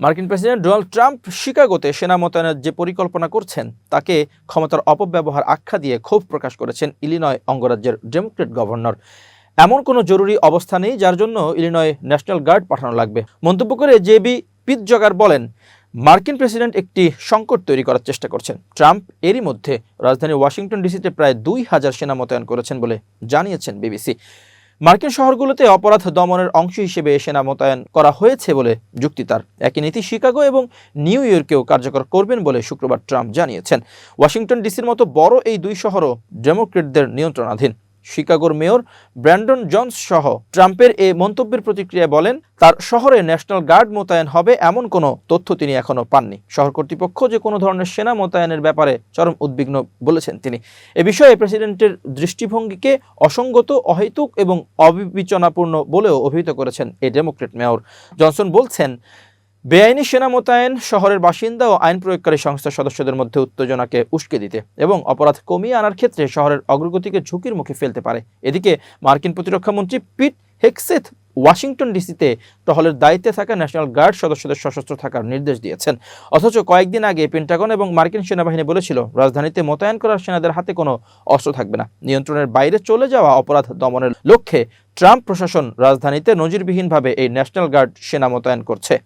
মার্কিন president Donald Trump শিকাগোতে সেনা মোতায়েনের যে পরিকল্পনা করছেন, তাকে ক্ষমতার অপব্যবহার আখ্যা দিয়ে ক্ষোভ প্রকাশ করেছেন ইলিনয় অঙ্গরাজ্যের ডেমোক্রেট গভর্নর। এমন কোনো জরুরি অবস্থা নেই, যার জন্য ইলিনয় ন্যাশনাল গার্ড পাঠানো লাগবে। মন্তব্য করে জে জেবি পিৎজগার বলেন, মার্কিন প্রেসিডেন্ট একটি সংকট তৈরি করার চেষ্টা করছেন। ট্রাম্প এরই মধ্যে রাজধানী ওয়াশিংটন ডিসিতে প্রায় দুই হাজার সেনা মোতায়েন করেছেন বলে জানিয়েছেন বিবিসি। মার্কিন শহরগুলোতে অপরাধ দমনের অংশ হিসেবে সেনা মোতায়েন করা হয়েছে বলে যুক্তি তার। একই নীতি শিকাগো এবং নিউ ইয়র্কেও কার্যকর করবেন বলে শুক্রবার ট্রাম্প জানিয়েছেন। ওয়াশিংটন ডিসির মতো বড় এই দুই শহরও ডেমোক্রেটদের নিয়ন্ত্রণাধীন। শিকাগোর মেয়র ব্র্যান্ডন জনস সহ ট্রাম্পের এ মন্তব্যের প্রতিক্রিয়ায় বলেন, তার শহরে ন্যাশনাল গার্ড মোতায়েন হবে এমন কোনো তথ্য তিনি এখনও পাননি। শহর কর্তৃপক্ষ যে কোনো ধরনের সেনা মোতায়েনের ব্যাপারে চরম উদ্বিগ্ন বলেছেন তিনি। এ বিষয়ে প্রেসিডেন্টের দৃষ্টিভঙ্গিকে অসঙ্গত, অহেতুক এবং অবিবেচনাপূর্ণ বলেও অভিহিত করেছেন এই ডেমোক্রেট মেয়র। জনসন বলছেন বেআইনি সেনা মোতায়েন শহরের বাসিন্দা ও আইন প্রয়োগকারী সংস্থার সদস্যদের মধ্যে উত্তেজনাকে উস্কে দিতে এবং অপরাধ কমিয়ে আনার ক্ষেত্রে শহরের অগ্রগতিকে ঝুঁকির মুখে ফেলতে পারে। এদিকে মার্কিন প্রতিরক্ষামন্ত্রী পিট হেক্সেথ ওয়াশিংটন ডিসিতে টহলের দায়িত্বে থাকা ন্যাশনাল গার্ড সদস্যদের সশস্ত্র থাকার নির্দেশ দিয়েছেন। অথচ কয়েকদিন আগে পেন্টাগন এবং মার্কিন সেনাবাহিনী বলেছিল, রাজধানীতে মোতায়েন করার সেনাদের হাতে কোনো অস্ত্র থাকবে না। নিয়ন্ত্রণের বাইরে চলে যাওয়া অপরাধ দমনের লক্ষ্যে ট্রাম্প প্রশাসন রাজধানীতে নজিরবিহীনভাবে এই ন্যাশনাল গার্ড সেনা মোতায়েন করছে।